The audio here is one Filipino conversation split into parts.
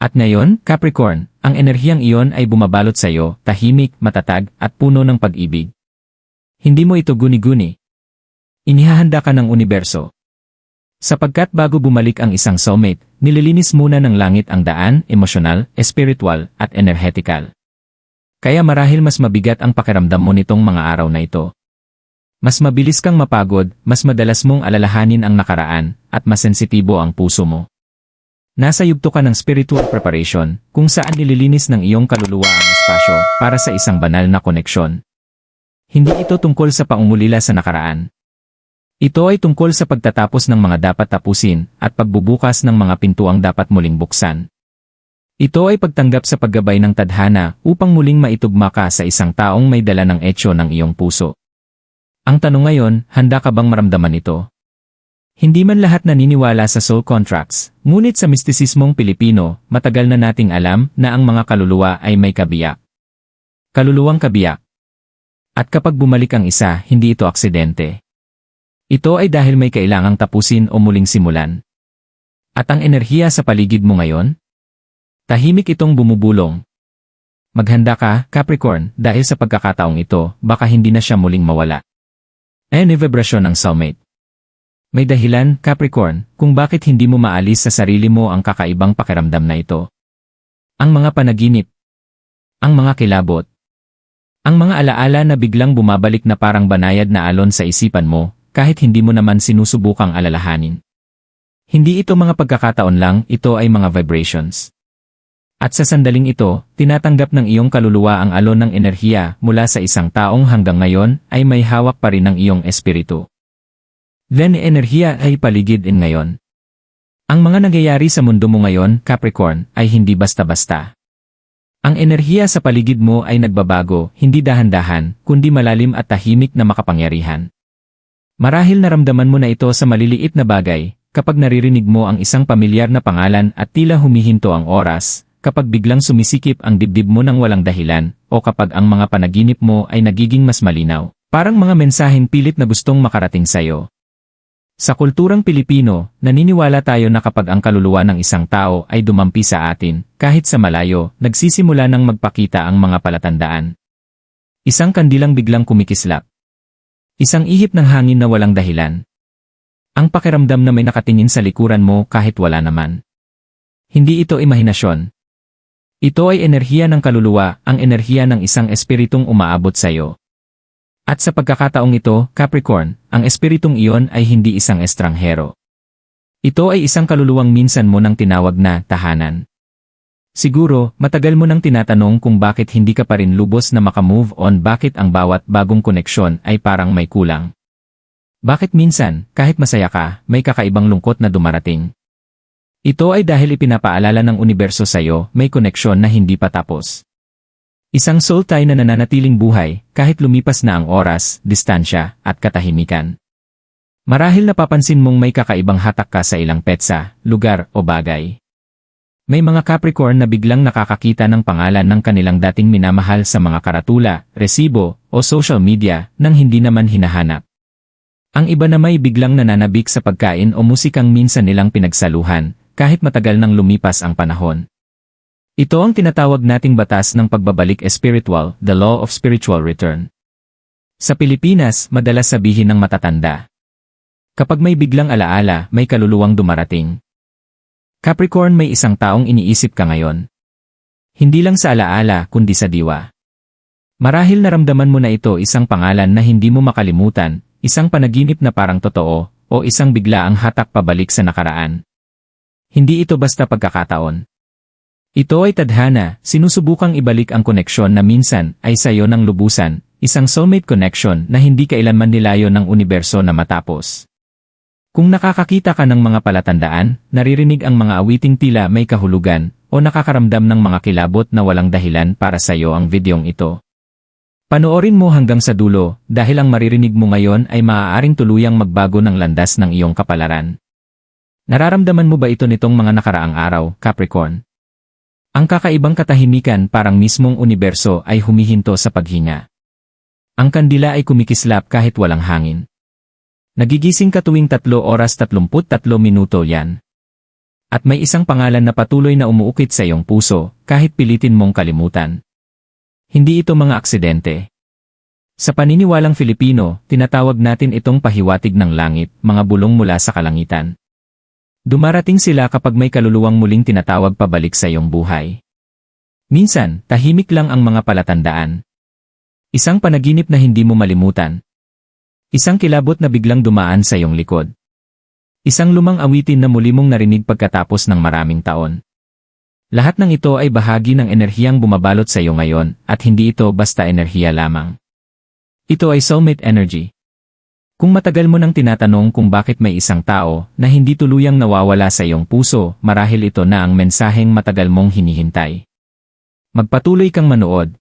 At ngayon, Capricorn, ang enerhiyang iyon ay bumabalot sa iyo, tahimik, matatag, at puno ng pag-ibig. Hindi mo ito guni-guni. Inihahanda ka ng universo. Sapagkat bago bumalik ang isang soulmate, nililinis muna ng langit ang daan, emosyonal, espiritual, at enerhetikal. Kaya marahil mas mabigat ang pakiramdam mo nitong mga araw na ito. Mas mabilis kang mapagod, mas madalas mong alalahanin ang nakaraan, at mas sensitibo ang puso mo. Nasa yugto ka ng spiritual preparation, kung saan nililinis ng iyong kaluluwa ang espasyo para sa isang banal na koneksyon. Hindi ito tungkol sa paungulila sa nakaraan. Ito ay tungkol sa pagtatapos ng mga dapat tapusin at pagbubukas ng mga pintuang dapat muling buksan. Ito ay pagtanggap sa paggabay ng tadhana upang muling maitugma ka sa isang taong may dala ng etsyo ng iyong puso. Ang tanong ngayon, handa ka bang maramdaman ito? Hindi man lahat naniniwala sa soul contracts, ngunit sa mistisismong Pilipino, matagal na nating alam na ang mga kaluluwa ay may kabiyak. Kaluluwang kabiyak. At kapag bumalik ang isa, hindi ito aksidente. Ito ay dahil may kailangang tapusin o muling simulan. At ang enerhiya sa paligid mo ngayon? Tahimik itong bumubulong. Maghanda ka, Capricorn, dahil sa pagkakataong ito, baka hindi na siya muling mawala. Ayan ang vibrasyon ng soulmate. May dahilan, Capricorn, kung bakit hindi mo maalis sa sarili mo ang kakaibang pakiramdam na ito. Ang mga panaginip. Ang mga kilabot. Ang mga alaala na biglang bumabalik na parang banayad na alon sa isipan mo, kahit hindi mo naman sinusubukang alalahanin. Hindi ito mga pagkakataon lang, ito ay mga vibrations. At sa sandaling ito, tinatanggap ng iyong kaluluwa ang alon ng enerhiya mula sa isang taong hanggang ngayon ay may hawak pa rin ng iyong espiritu. Then enerhiya ay paligid in ngayon. Ang mga nangyayari sa mundo mo ngayon, Capricorn, ay hindi basta-basta. Ang enerhiya sa paligid mo ay nagbabago, hindi dahan-dahan, kundi malalim at tahimik na makapangyarihan. Marahil naramdaman mo na ito sa maliliit na bagay, kapag naririnig mo ang isang pamilyar na pangalan at tila humihinto ang oras, kapag biglang sumisikip ang dibdib mo ng walang dahilan, o kapag ang mga panaginip mo ay nagiging mas malinaw, parang mga mensaheng pilit na gustong makarating sa'yo. Sa kulturang Pilipino, naniniwala tayo na kapag ang kaluluwa ng isang tao ay dumampi sa atin, kahit sa malayo, nagsisimula ng magpakita ang mga palatandaan. Isang kandilang biglang kumikislap. Isang ihip ng hangin na walang dahilan. Ang pakiramdam na may nakatingin sa likuran mo kahit wala naman. Hindi ito imahinasyon. Ito ay enerhiya ng kaluluwa, ang enerhiya ng isang espiritong umaabot sa iyo. At sa pagkakataong ito, Capricorn, ang espiritong iyon ay hindi isang estranghero. Ito ay isang kaluluwang minsan mo nang tinawag na tahanan. Siguro, matagal mo nang tinatanong kung bakit hindi ka pa rin lubos na makamove on bakit ang bawat bagong koneksyon ay parang may kulang. Bakit minsan, kahit masaya ka, may kakaibang lungkot na dumarating? Ito ay dahil ipinapaalala ng universo sa iyo, may koneksyon na hindi pa tapos. Isang soul tie na nananatiling buhay, kahit lumipas na ang oras, distansya, at katahimikan. Marahil napapansin mong may kakaibang hatak ka sa ilang petsa, lugar, o bagay. May mga Capricorn na biglang nakakakita ng pangalan ng kanilang dating minamahal sa mga karatula, resibo, o social media nang hindi naman hinahanap. Ang iba na may biglang nananabik sa pagkain o musikang minsan nilang pinagsaluhan, kahit matagal nang lumipas ang panahon. Ito ang tinatawag nating batas ng pagbabalik spiritual, the law of spiritual return. Sa Pilipinas, madalas sabihin ng matatanda. Kapag may biglang alaala, may kaluluwang dumarating. Capricorn may isang taong iniisip ka ngayon. Hindi lang sa alaala kundi sa diwa. Marahil naramdaman mo na ito isang pangalan na hindi mo makalimutan, isang panaginip na parang totoo, o isang bigla ang hatak pabalik sa nakaraan. Hindi ito basta pagkakataon. Ito ay tadhana, sinusubukang ibalik ang koneksyon na minsan ay sayo ng lubusan, isang soulmate connection na hindi kailanman nilayo ng universo na matapos. Kung nakakakita ka ng mga palatandaan, naririnig ang mga awiting tila may kahulugan, o nakakaramdam ng mga kilabot na walang dahilan para sa iyo ang videong ito. Panoorin mo hanggang sa dulo dahil ang maririnig mo ngayon ay maaaring tuluyang magbago ng landas ng iyong kapalaran. Nararamdaman mo ba ito nitong mga nakaraang araw, Capricorn? Ang kakaibang katahimikan parang mismong universo ay humihinto sa paghinga. Ang kandila ay kumikislap kahit walang hangin. Nagigising ka tuwing 3 oras 33 minuto yan. At may isang pangalan na patuloy na umuukit sa iyong puso, kahit pilitin mong kalimutan. Hindi ito mga aksidente. Sa paniniwalang Filipino, tinatawag natin itong pahiwatig ng langit, mga bulong mula sa kalangitan. Dumarating sila kapag may kaluluwang muling tinatawag pabalik sa iyong buhay. Minsan, tahimik lang ang mga palatandaan. Isang panaginip na hindi mo malimutan. Isang kilabot na biglang dumaan sa iyong likod. Isang lumang awitin na muli mong narinig pagkatapos ng maraming taon. Lahat ng ito ay bahagi ng enerhiyang bumabalot sa iyo ngayon at hindi ito basta enerhiya lamang. Ito ay soulmate energy. Kung matagal mo nang tinatanong kung bakit may isang tao na hindi tuluyang nawawala sa iyong puso, marahil ito na ang mensaheng matagal mong hinihintay. Magpatuloy kang manood.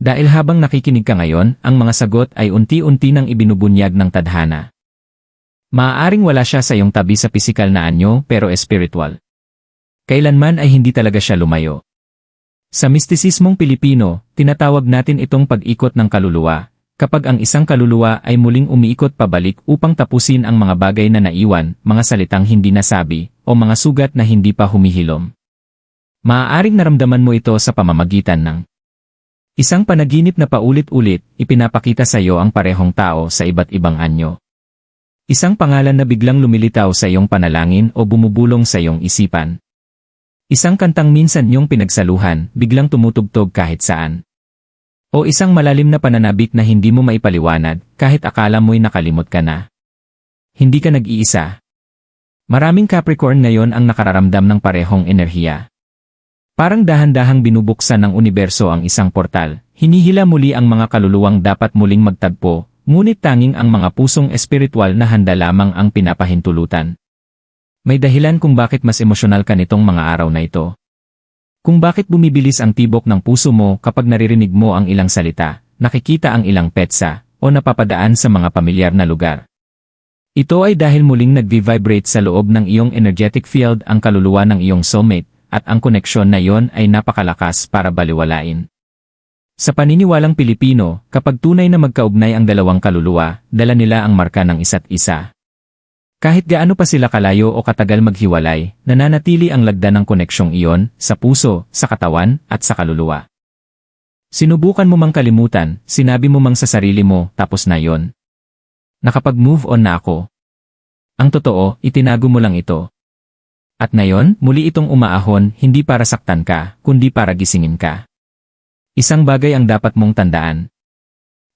Dahil habang nakikinig ka ngayon, ang mga sagot ay unti-unti nang ibinubunyag ng tadhana. Maaaring wala siya sa iyong tabi sa pisikal na anyo pero espiritual. Kailanman ay hindi talaga siya lumayo. Sa mistisismong Pilipino, tinatawag natin itong pag-ikot ng kaluluwa, kapag ang isang kaluluwa ay muling umiikot pabalik upang tapusin ang mga bagay na naiwan, mga salitang hindi nasabi, o mga sugat na hindi pa humihilom. Maaaring naramdaman mo ito sa pamamagitan ng isang panaginip na paulit-ulit, ipinapakita sa iyo ang parehong tao sa iba't ibang anyo. Isang pangalan na biglang lumilitaw sa iyong panalangin o bumubulong sa iyong isipan. Isang kantang minsan niyong pinagsaluhan, biglang tumutugtog kahit saan. O isang malalim na pananabik na hindi mo maipaliwanag, kahit akala mo'y nakalimot ka na. Hindi ka nag-iisa. Maraming Capricorn ngayon ang nakararamdam ng parehong enerhiya. Parang dahan-dahang binubuksan ng universo ang isang portal, hinihila muli ang mga kaluluwang dapat muling magtagpo, Ngunit tanging ang mga pusong espiritual na handa lamang ang pinapahintulutan. May dahilan kung bakit mas emosyonal ka nitong mga araw na ito. Kung bakit bumibilis ang tibok ng puso mo kapag naririnig mo ang ilang salita, nakikita ang ilang petsa, o napapadaan sa mga pamilyar na lugar. Ito ay dahil muling nag-vibrate sa loob ng iyong energetic field ang kaluluwa ng iyong soulmate, at ang koneksyon na iyon ay napakalakas para baliwalain. Sa paniniwalang Pilipino, kapag tunay na magkaugnay ang dalawang kaluluwa, dala nila ang marka ng isa't isa. Kahit gaano pa sila kalayo o katagal maghiwalay, nananatili ang lagda ng koneksyong iyon sa puso, sa katawan, at sa kaluluwa. Sinubukan mo mang kalimutan, sinabi mo mang sa sarili mo, tapos na yon. Nakapag-move on na ako. Ang totoo, itinago mo lang ito. At ngayon, muli itong umaahon, hindi para saktan ka, kundi para gisingin ka. Isang bagay ang dapat mong tandaan.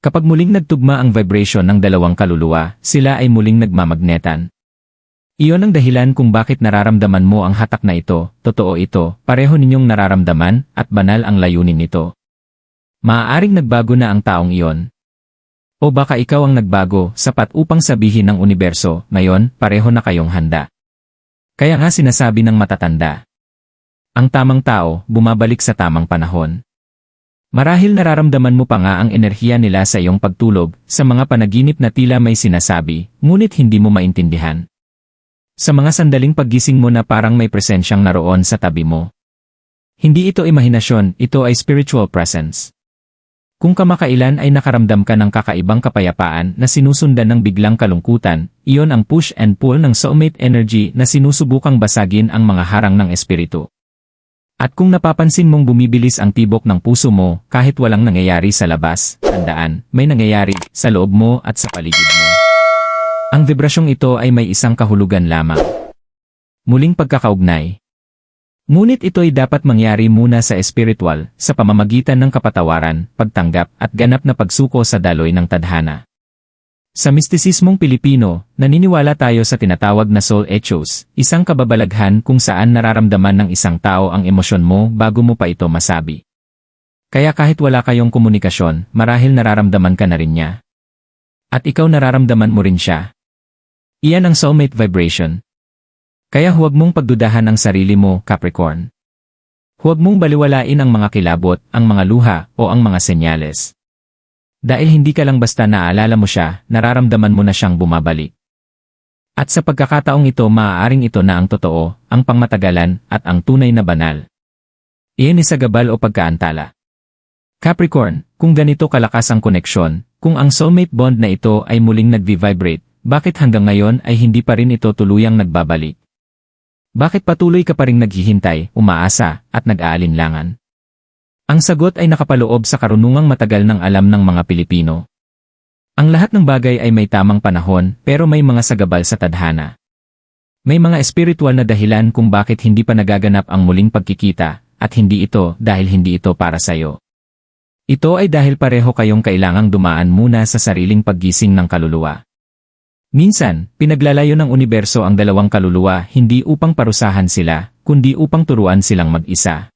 Kapag muling nagtugma ang vibration ng dalawang kaluluwa, sila ay muling nagmamagnetan. Iyon ang dahilan kung bakit nararamdaman mo ang hatak na ito, totoo ito, pareho ninyong nararamdaman, at banal ang layunin nito. Maaaring nagbago na ang taong iyon. O baka ikaw ang nagbago, sapat upang sabihin ng universo, ngayon, pareho na kayong handa. Kaya nga sinasabi ng matatanda. Ang tamang tao, bumabalik sa tamang panahon. Marahil nararamdaman mo pa nga ang enerhiya nila sa iyong pagtulog, sa mga panaginip na tila may sinasabi, ngunit hindi mo maintindihan. Sa mga sandaling paggising mo na parang may presensyang naroon sa tabi mo. Hindi ito imahinasyon, ito ay spiritual presence. Kung kamakailan ay nakaramdam ka ng kakaibang kapayapaan na sinusundan ng biglang kalungkutan, iyon ang push and pull ng soulmate energy na sinusubukang basagin ang mga harang ng espiritu. At kung napapansin mong bumibilis ang tibok ng puso mo kahit walang nangyayari sa labas, tandaan, may nangyayari sa loob mo at sa paligid mo. Ang vibrasyong ito ay may isang kahulugan lamang. Muling pagkakaugnay. Ngunit ito ay dapat mangyari muna sa espiritual, sa pamamagitan ng kapatawaran, pagtanggap, at ganap na pagsuko sa daloy ng tadhana. Sa mistisismong Pilipino, naniniwala tayo sa tinatawag na soul echoes, isang kababalaghan kung saan nararamdaman ng isang tao ang emosyon mo bago mo pa ito masabi. Kaya kahit wala kayong komunikasyon, marahil nararamdaman ka na rin niya. At ikaw nararamdaman mo rin siya. Iyan ang soulmate vibration. Kaya huwag mong pagdudahan ang sarili mo, Capricorn. Huwag mong baliwalain ang mga kilabot, ang mga luha, o ang mga senyales. Dahil hindi ka lang basta naaalala mo siya, nararamdaman mo na siyang bumabalik. At sa pagkakataong ito maaaring ito na ang totoo, ang pangmatagalan, at ang tunay na banal. Iyan sa gabal o pagkaantala. Capricorn, kung ganito kalakas ang koneksyon, kung ang soulmate bond na ito ay muling nag-vibrate, bakit hanggang ngayon ay hindi pa rin ito tuluyang nagbabalik? Bakit patuloy ka pa ring naghihintay, umaasa, at nag-aalinlangan? Ang sagot ay nakapaloob sa karunungang matagal ng alam ng mga Pilipino. Ang lahat ng bagay ay may tamang panahon pero may mga sagabal sa tadhana. May mga espiritual na dahilan kung bakit hindi pa nagaganap ang muling pagkikita at hindi ito dahil hindi ito para sayo. Ito ay dahil pareho kayong kailangang dumaan muna sa sariling paggising ng kaluluwa. Minsan, pinaglalayo ng universo ang dalawang kaluluwa hindi upang parusahan sila, kundi upang turuan silang mag-isa.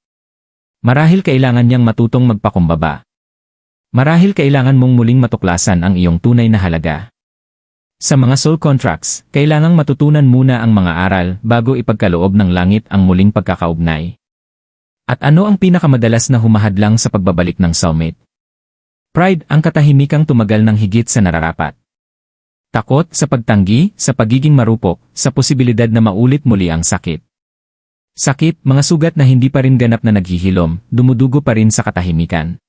Marahil kailangan niyang matutong magpakumbaba. Marahil kailangan mong muling matuklasan ang iyong tunay na halaga. Sa mga soul contracts, kailangang matutunan muna ang mga aral bago ipagkaloob ng langit ang muling pagkakaugnay. At ano ang pinakamadalas na humahadlang sa pagbabalik ng soulmate? Pride ang katahimikang tumagal ng higit sa nararapat. Takot sa pagtanggi, sa pagiging marupok, sa posibilidad na maulit muli ang sakit. Sakit, mga sugat na hindi pa rin ganap na naghihilom, dumudugo pa rin sa katahimikan.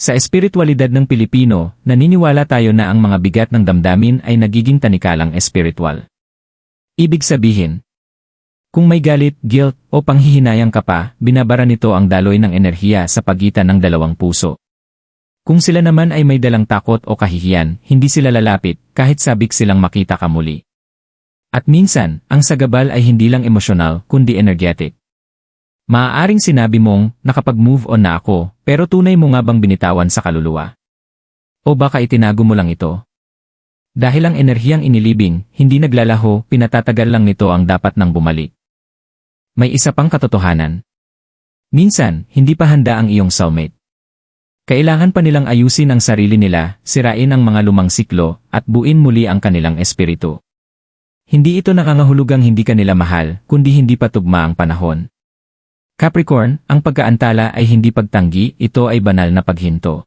Sa espiritualidad ng Pilipino, naniniwala tayo na ang mga bigat ng damdamin ay nagiging tanikalang espiritual. Ibig sabihin, kung may galit, guilt, o panghihinayang ka pa, binabara nito ang daloy ng enerhiya sa pagitan ng dalawang puso. Kung sila naman ay may dalang takot o kahihiyan, hindi sila lalapit, kahit sabik silang makita ka muli. At minsan, ang sagabal ay hindi lang emosyonal, kundi energetic. Maaaring sinabi mong, nakapag-move on na ako, pero tunay mo nga bang binitawan sa kaluluwa? O baka itinago mo lang ito? Dahil ang enerhiyang inilibing, hindi naglalaho, pinatatagal lang nito ang dapat nang bumalik. May isa pang katotohanan. Minsan, hindi pa handa ang iyong soulmate. Kailangan pa nilang ayusin ang sarili nila, sirain ang mga lumang siklo, at buin muli ang kanilang espiritu. Hindi ito nakangahulugang hindi ka nila mahal, kundi hindi pa tugma ang panahon. Capricorn, ang pagkaantala ay hindi pagtanggi, ito ay banal na paghinto.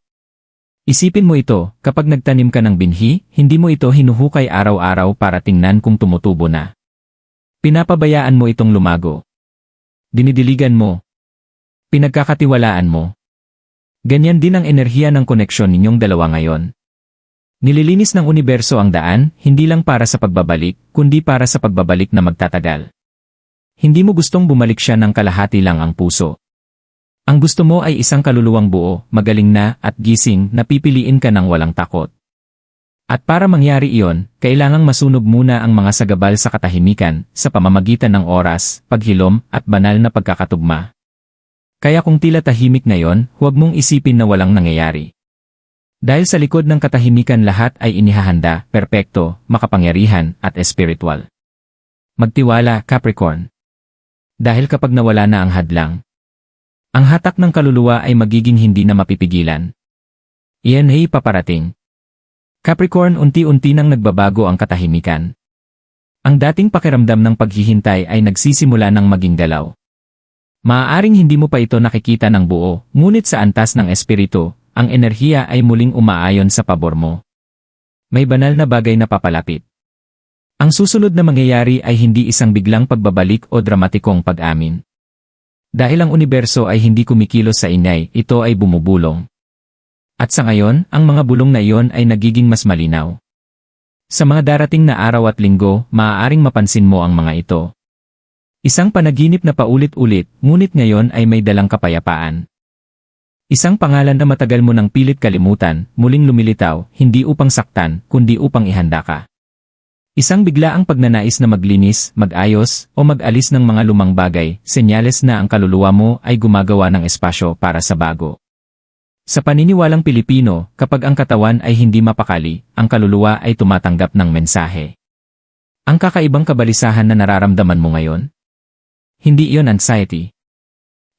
Isipin mo ito, kapag nagtanim ka ng binhi, hindi mo ito hinuhukay araw-araw para tingnan kung tumutubo na. Pinapabayaan mo itong lumago. Dinidiligan mo. Pinagkakatiwalaan mo. Ganyan din ang enerhiya ng koneksyon ninyong dalawa ngayon. Nililinis ng universo ang daan, hindi lang para sa pagbabalik, kundi para sa pagbabalik na magtatagal. Hindi mo gustong bumalik siya ng kalahati lang ang puso. Ang gusto mo ay isang kaluluwang buo, magaling na, at gising na pipiliin ka ng walang takot. At para mangyari iyon, kailangang masunog muna ang mga sagabal sa katahimikan sa pamamagitan ng oras, paghilom, at banal na pagkakatugma. Kaya kung tila tahimik ngayon, huwag mong isipin na walang nangyayari. Dahil sa likod ng katahimikan lahat ay inihahanda, perpekto, makapangyarihan, at espiritual. Magtiwala, Capricorn. Dahil kapag nawala na ang hadlang, ang hatak ng kaluluwa ay magiging hindi na mapipigilan. Iyan ay paparating. Capricorn unti-unti nang nagbabago ang katahimikan. Ang dating pakiramdam ng paghihintay ay nagsisimula ng maging dalaw. Maaaring hindi mo pa ito nakikita ng buo, ngunit sa antas ng espiritu, ang enerhiya ay muling umaayon sa pabor mo. May banal na bagay na papalapit. Ang susunod na mangyayari ay hindi isang biglang pagbabalik o dramatikong pag-amin. Dahil ang universo ay hindi kumikilos sa inay, ito ay bumubulong. At sa ngayon, ang mga bulong na iyon ay nagiging mas malinaw. Sa mga darating na araw at linggo, maaaring mapansin mo ang mga ito. Isang panaginip na paulit-ulit, ngunit ngayon ay may dalang kapayapaan. Isang pangalan na matagal mo nang pilit kalimutan, muling lumilitaw, hindi upang saktan, kundi upang ihanda ka. Isang biglaang pagnanais na maglinis, mag-ayos, o mag-alis ng mga lumang bagay, senyales na ang kaluluwa mo ay gumagawa ng espasyo para sa bago. Sa paniniwalang Pilipino, kapag ang katawan ay hindi mapakali, ang kaluluwa ay tumatanggap ng mensahe. Ang kakaibang kabalisahan na nararamdaman mo ngayon? Hindi iyon anxiety.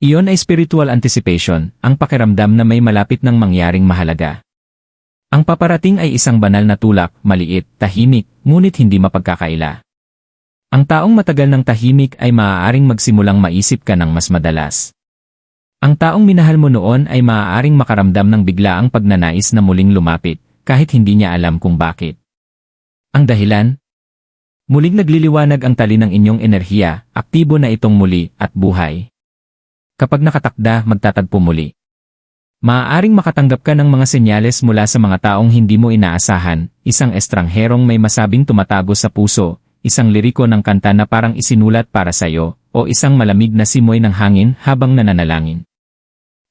Iyon ay spiritual anticipation, ang pakiramdam na may malapit ng mangyaring mahalaga. Ang paparating ay isang banal na tulak, maliit, tahimik, ngunit hindi mapagkakaila. Ang taong matagal ng tahimik ay maaaring magsimulang maisip ka ng mas madalas. Ang taong minahal mo noon ay maaaring makaramdam ng biglaang pagnanais na muling lumapit, kahit hindi niya alam kung bakit. Ang dahilan, Muling nagliliwanag ang tali ng inyong enerhiya, aktibo na itong muli, at buhay. Kapag nakatakda, magtatagpo muli. Maaaring makatanggap ka ng mga senyales mula sa mga taong hindi mo inaasahan, isang estrangherong may masabing tumatago sa puso, isang liriko ng kanta na parang isinulat para sa'yo, o isang malamig na simoy ng hangin habang nananalangin.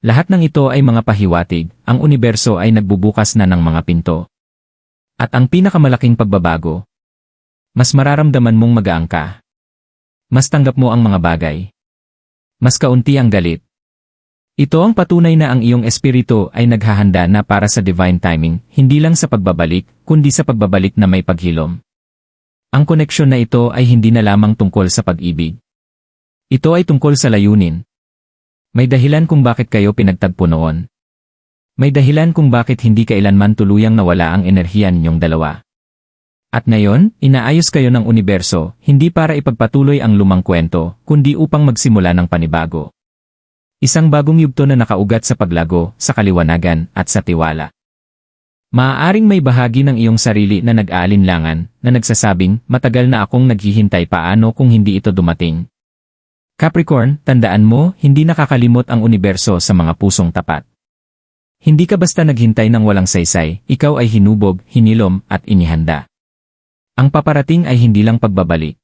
Lahat ng ito ay mga pahiwatig, ang universo ay nagbubukas na ng mga pinto. At ang pinakamalaking pagbabago, mas mararamdaman mong magaang ka. Mas tanggap mo ang mga bagay. Mas kaunti ang galit. Ito ang patunay na ang iyong espiritu ay naghahanda na para sa divine timing, hindi lang sa pagbabalik, kundi sa pagbabalik na may paghilom. Ang koneksyon na ito ay hindi na lamang tungkol sa pag-ibig. Ito ay tungkol sa layunin. May dahilan kung bakit kayo pinagtagpo noon. May dahilan kung bakit hindi kailanman tuluyang nawala ang enerhiya ninyong dalawa. At ngayon, inaayos kayo ng universo, hindi para ipagpatuloy ang lumang kwento, kundi upang magsimula ng panibago. Isang bagong yugto na nakaugat sa paglago, sa kaliwanagan, at sa tiwala. Maaaring may bahagi ng iyong sarili na nag-aalinlangan, na nagsasabing, matagal na akong naghihintay paano kung hindi ito dumating. Capricorn, tandaan mo, hindi nakakalimot ang universo sa mga pusong tapat. Hindi ka basta naghintay ng walang saysay, ikaw ay hinubog, hinilom, at inihanda. Ang paparating ay hindi lang pagbabalik.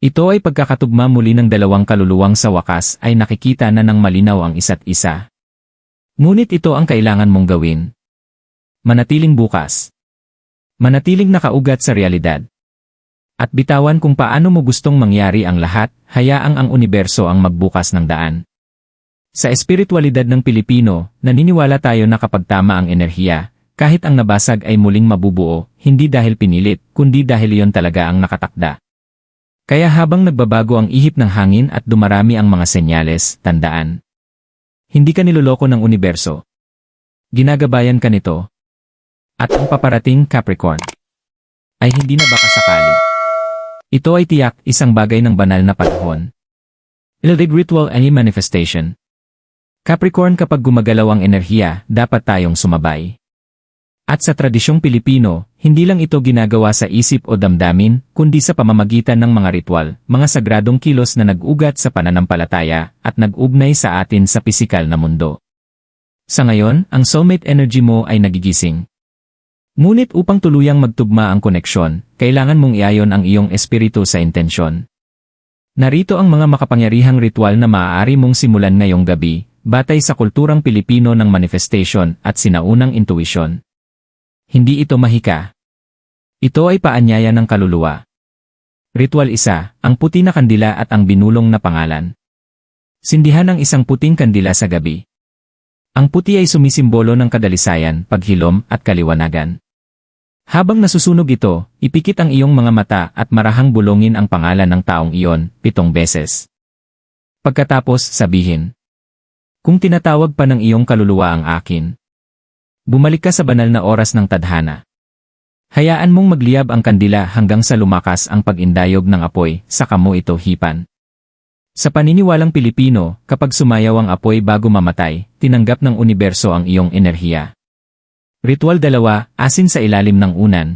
Ito ay pagkakatugma muli ng dalawang kaluluwang sa wakas ay nakikita na ng malinaw ang isa't isa. Ngunit ito ang kailangan mong gawin. Manatiling bukas. Manatiling nakaugat sa realidad. At bitawan kung paano mo gustong mangyari ang lahat, hayaang ang universo ang magbukas ng daan. Sa espiritualidad ng Pilipino, naniniwala tayo na kapag tama ang enerhiya, kahit ang nabasag ay muling mabubuo, hindi dahil pinilit, kundi dahil iyon talaga ang nakatakda. Kaya habang nagbabago ang ihip ng hangin at dumarami ang mga senyales, tandaan. Hindi ka niloloko ng universo. Ginagabayan ka nito. At ang paparating Capricorn ay hindi na baka sakali. Ito ay tiyak isang bagay ng banal na panahon. Ildig ritual any manifestation. Capricorn kapag gumagalaw ang enerhiya, dapat tayong sumabay. At sa tradisyong Pilipino, hindi lang ito ginagawa sa isip o damdamin, kundi sa pamamagitan ng mga ritual, mga sagradong kilos na nag-ugat sa pananampalataya at nag-ugnay sa atin sa pisikal na mundo. Sa ngayon, ang soulmate energy mo ay nagigising. Ngunit upang tuluyang magtugma ang koneksyon, kailangan mong iayon ang iyong espiritu sa intensyon. Narito ang mga makapangyarihang ritual na maaari mong simulan ngayong gabi, batay sa kulturang Pilipino ng manifestation at sinaunang intuisyon. Hindi ito mahika. Ito ay paanyaya ng kaluluwa. Ritual isa, ang puti na kandila at ang binulong na pangalan. Sindihan ang isang puting kandila sa gabi. Ang puti ay sumisimbolo ng kadalisayan, paghilom, at kaliwanagan. Habang nasusunog ito, ipikit ang iyong mga mata at marahang bulongin ang pangalan ng taong iyon, pitong beses. Pagkatapos, sabihin. Kung tinatawag pa ng iyong kaluluwa ang akin, Bumalik ka sa banal na oras ng tadhana. Hayaan mong magliyab ang kandila hanggang sa lumakas ang pag-indayog ng apoy, saka mo ito hipan. Sa paniniwalang Pilipino, kapag sumayaw ang apoy bago mamatay, tinanggap ng universo ang iyong enerhiya. Ritual dalawa, asin sa ilalim ng unan.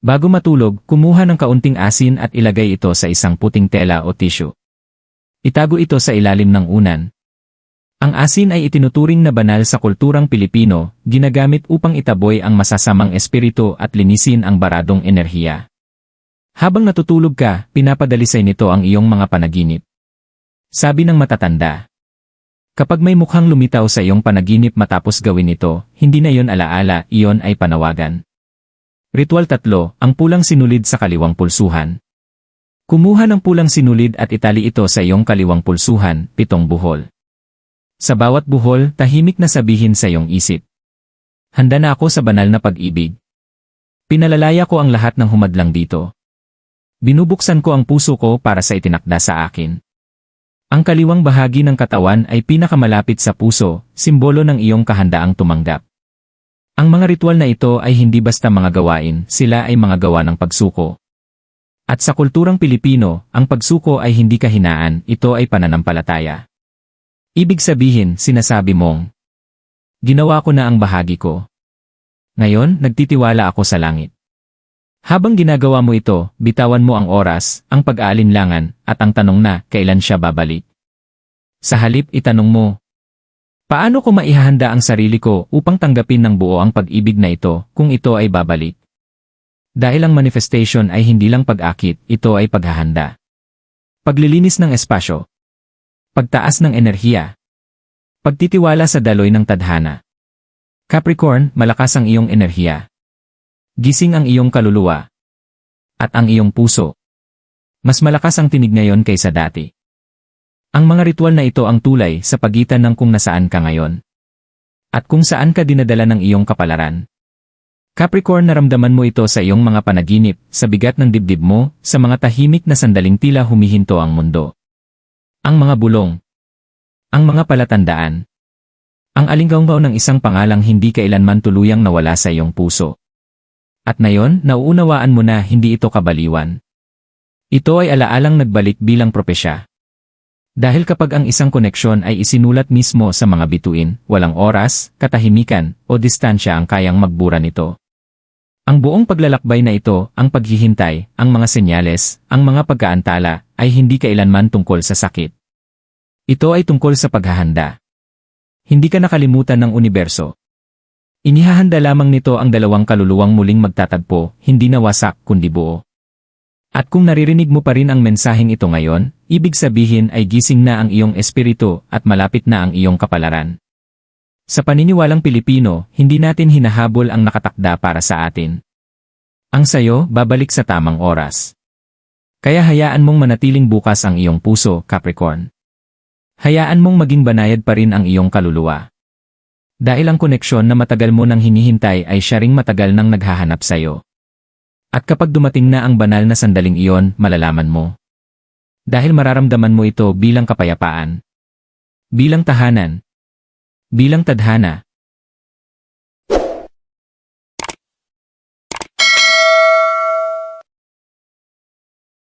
Bago matulog, kumuha ng kaunting asin at ilagay ito sa isang puting tela o tissue. Itago ito sa ilalim ng unan. Ang asin ay itinuturing na banal sa kulturang Pilipino, ginagamit upang itaboy ang masasamang espiritu at linisin ang baradong enerhiya. Habang natutulog ka, pinapadalisay nito ang iyong mga panaginip. Sabi ng matatanda. Kapag may mukhang lumitaw sa iyong panaginip matapos gawin ito, hindi na yon alaala, iyon ay panawagan. Ritual 3, ang pulang sinulid sa kaliwang pulsuhan. Kumuha ng pulang sinulid at itali ito sa iyong kaliwang pulsuhan, pitong buhol. Sa bawat buhol, tahimik na sabihin sa iyong isip. Handa na ako sa banal na pag-ibig. Pinalalaya ko ang lahat ng humadlang dito. Binubuksan ko ang puso ko para sa itinakda sa akin. Ang kaliwang bahagi ng katawan ay pinakamalapit sa puso, simbolo ng iyong kahandaang tumanggap. Ang mga ritual na ito ay hindi basta mga gawain, sila ay mga gawa ng pagsuko. At sa kulturang Pilipino, ang pagsuko ay hindi kahinaan, ito ay pananampalataya. Ibig sabihin, sinasabi mong, Ginawa ko na ang bahagi ko. Ngayon, nagtitiwala ako sa langit. Habang ginagawa mo ito, bitawan mo ang oras, ang pag-aalinlangan, at ang tanong na, kailan siya babalik. Sa halip itanong mo, Paano ko maihahanda ang sarili ko upang tanggapin ng buo ang pag-ibig na ito kung ito ay babalik? Dahil ang manifestation ay hindi lang pag-akit, ito ay paghahanda. Paglilinis ng espasyo. Pagtaas ng enerhiya. Pagtitiwala sa daloy ng tadhana. Capricorn, malakas ang iyong enerhiya. Gising ang iyong kaluluwa. At ang iyong puso. Mas malakas ang tinig ngayon kaysa dati. Ang mga ritual na ito ang tulay sa pagitan ng kung nasaan ka ngayon. At kung saan ka dinadala ng iyong kapalaran. Capricorn naramdaman mo ito sa iyong mga panaginip, sa bigat ng dibdib mo, sa mga tahimik na sandaling tila humihinto ang mundo. Ang mga bulong. Ang mga palatandaan. Ang alinggaw ng isang pangalang hindi kailanman tuluyang nawala sa iyong puso. At ngayon, nauunawaan mo na hindi ito kabaliwan. Ito ay alaalang nagbalik bilang propesya. Dahil kapag ang isang koneksyon ay isinulat mismo sa mga bituin, walang oras, katahimikan, o distansya ang kayang magbura nito. Ang buong paglalakbay na ito, ang paghihintay, ang mga senyales, ang mga pagkaantala, ay hindi kailanman tungkol sa sakit. Ito ay tungkol sa paghahanda. Hindi ka nakalimutan ng universo. Inihahanda lamang nito ang dalawang kaluluwang muling magtatagpo, hindi na wasak kundi buo. At kung naririnig mo pa rin ang mensaheng ito ngayon, ibig sabihin ay gising na ang iyong espiritu at malapit na ang iyong kapalaran. Sa paniniwalang Pilipino, hindi natin hinahabol ang nakatakda para sa atin. Ang sayo, babalik sa tamang oras. Kaya hayaan mong manatiling bukas ang iyong puso, Capricorn. Hayaan mong maging banayad pa rin ang iyong kaluluwa. Dahil ang koneksyon na matagal mo nang hinihintay ay siya ring matagal nang naghahanap sa'yo. At kapag dumating na ang banal na sandaling iyon, malalaman mo. Dahil mararamdaman mo ito bilang kapayapaan. Bilang tahanan. Bilang tadhana.